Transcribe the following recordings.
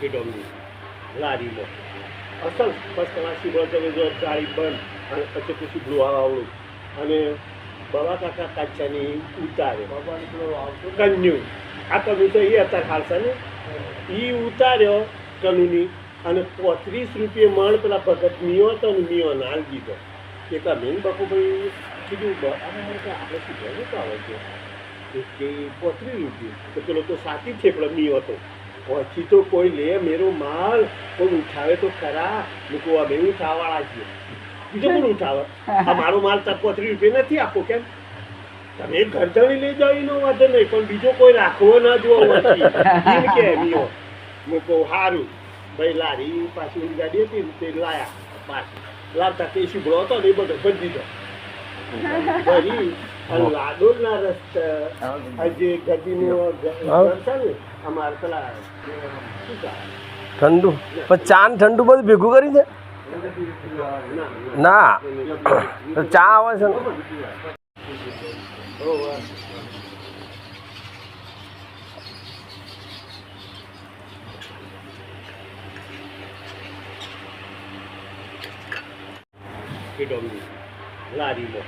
ફ્રીડમની લારીમાં. અસલ ફર્સ્ટ ક્લાસથી તમે જો ગાડી બંધ અને પછી પછી બ્લુવાવાળું અને બાબા કાકા કાચાની ઉતારે. કન્યુ. આ કનુ છે એ અત્યારે ખાલસા ને? એ ઉતાર્યો કનુની અને પોત્રીસ રૂપિયે મણ પેલા ભગત મિયો હતો ને મિયો નાલ દીધો. કે તમે બાપુભાઈ કીધું ભાઈ અને મને કે આપણે શું તો આવે છે? કે પોત્રીસ રૂપિયે. તો પેલો તો સાથી થેપડો મિયો હતો. પછી તો કોઈ લે મેરો માલ, કોઈ ઉઠાવે તો ખરા મૂકો અમે ઉઠાવાળા છીએ બીજો કોણ ઉઠાવે? આ મારો માલ તાર પોત્રીસ રૂપિયા નથી આપો કેમ? તમે ઘરધણી લઈ જાઓ, એનો વાંધો નહીં, પણ બીજો કોઈ રાખવો ના જોવો એમ કે મિયો મૂકો સારું ભાઈ લારી પાછી ઓલી ગાડી હતી તે લાયા પાછી. લાવતા તે શીભળો હતો ને એ બધો બંધ દીધો. ભરી લાડોના રસ્તા આ જે ગદીનું ઘર છે ને અમારે પેલા શું કહે? ઠંડુ પણ ચા ને ઠંડુ બધું ભેગું કરી છે ના તો ચા આવે છે ને હોવે. ફ્રીડમની લારીમાં.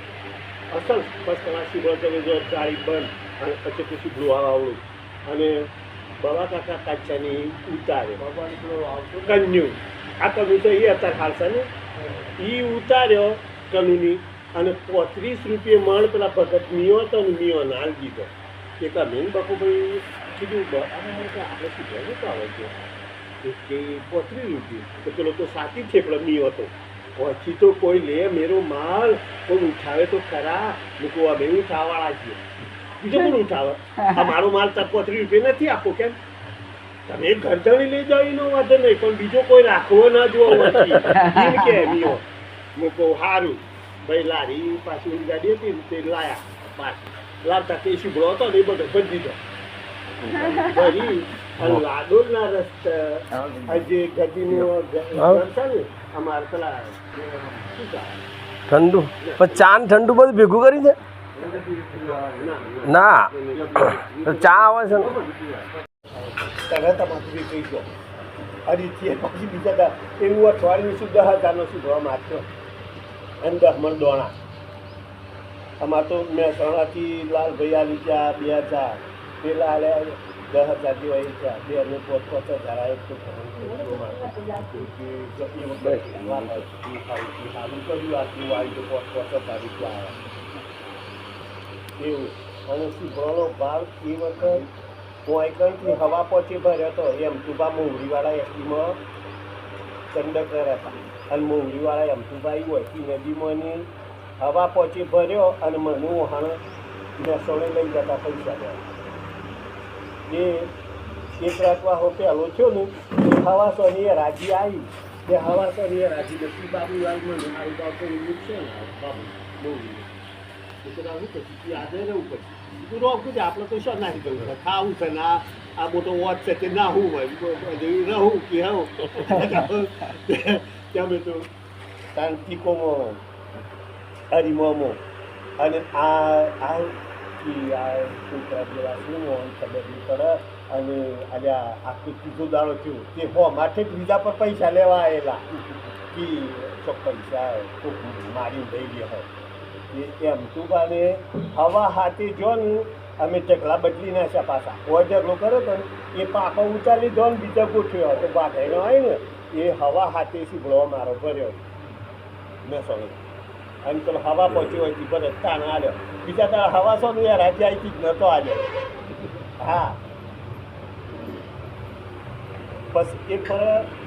અસલ ફર્સ્ટ ક્લાસી બસ તમે જો ચાળી બંધ અને પછી પછી બ્લુવાવાળું અને બાબા કાકા કાચાની ઉતારે. કન્યુ. આ કન્યુ તો એ અત્યારે ખાલસાને ને? એ ઉતાર્યો કનુની અને પોત્રીસ રૂપિયે મણ પેલા ભગત મિયો હતો ને મિયો નાલ દીધો. કે તમે બાપુભાઈ કીધું મને આપણે શું ભેગું તો આવે છે? પોત્રીસ રૂપિયે. તો પેલો તો સાચી છે પેલો મિયો હતો. પછી તો કોઈ લે મેરો માલ કોઈ ઉઠાવે તો ખરા મૂકો અમે ઉઠાવાળા છીએ બીજો કોણ ઉઠાવે? આ મારો માલ તપોત્રી રૂપિયા નથી આપો કેમ? તમે ઘરધણી લઈ જાઓ એનો વાંધો નહીં પણ બીજો કોઈ રાખવો ના જોવો એમ કે મિયો મૂકો સારું ભાઈ લારી પાછી ગાડી હતી તે લાયા. પાછી લાવતા તે શીભળો હતો ને એ બધો બંધ દીધો. ભરી લાડોના રસ્તા આ જે ગદીનું અમારે પેલા ઠંડુ. પણ ચા ને ઠંડુ બધું ભેગું કરી છે ના. ચા આવે છે તરત અમારી કહી ગયો. હરીથી પછી બીજા એવું અઠવાડિયું શું દસ હજારનો સુધવા મારતો એમ દસ મણ દોણા. અમારે તો મેં મહેસાણાથી લાલભાઈ આલી લીધા બે ચા પેલા આલ્યા દસ હજાર જેવા એ થયા બે અમે પોત પોત હજાર. આવે તો સારું કર્યું આટલું આવી તો પોત પોત હજાર રૂપિયા આવ્યા એવું. અને સીભણો ભાવ એ વખત પોઈકણથી હવા પહોંચી ભર્યો હતો એમ તુબા મોહરીવાળા એસટીમાં કંડક્ટર હતા. અને મોહરીવાળા એમતુભાઈ હોય નદીમાં ની હવા પહોંચી ભર્યો અને મને વહાણ મેસોણે લઈ જતા પૈસા દેવા એ એક હોતે થયો ને, એ હવા સોની એ રાજી આવી. તે હવા સોની એ રાજી. નથી બાબુ લાલ મને મારું બાબુ એવું છે ને, બાબુ, બહુ છોકરા શું પછી યાદ રહેવું પછી બીજું રોગ આપણે તો શું નાખી છે ખાવું છે ને, આ મોટો વોચ છે તે ના હું હોય? રહું કે હું. ત્યાં તો શાંતિકોમાં હરિમોમાં અને આ આ આ શું ખબર અને આજે આખી ત્રીજો દાડો થયો તે હો માથે બીજા પર પૈસા લેવા આવેલા. કે ચોક પૈસા. કોક મારી લઈ ગયા હોય એમ તું બાને હવા હાથે જો ને અમે ઢગલા બદલી નાખ્યા પાછા કોઈ ઢગલો કર્યો તો ને એ પાકો ઉચાલી જો ને બીજા ગોઠવ્યો હતો. બાંધાઈનો હોય ને. એ હવા હાથે સીભળો મારો ભર્યો. મેં સોની અને તો હવા પહોંચી હોયથી પર તાણ આવ્યો બીજા તારા હવા સો ને રાજ્ય અહીંથી જ નહોતો આલ્યો હા. બસ એ ફરક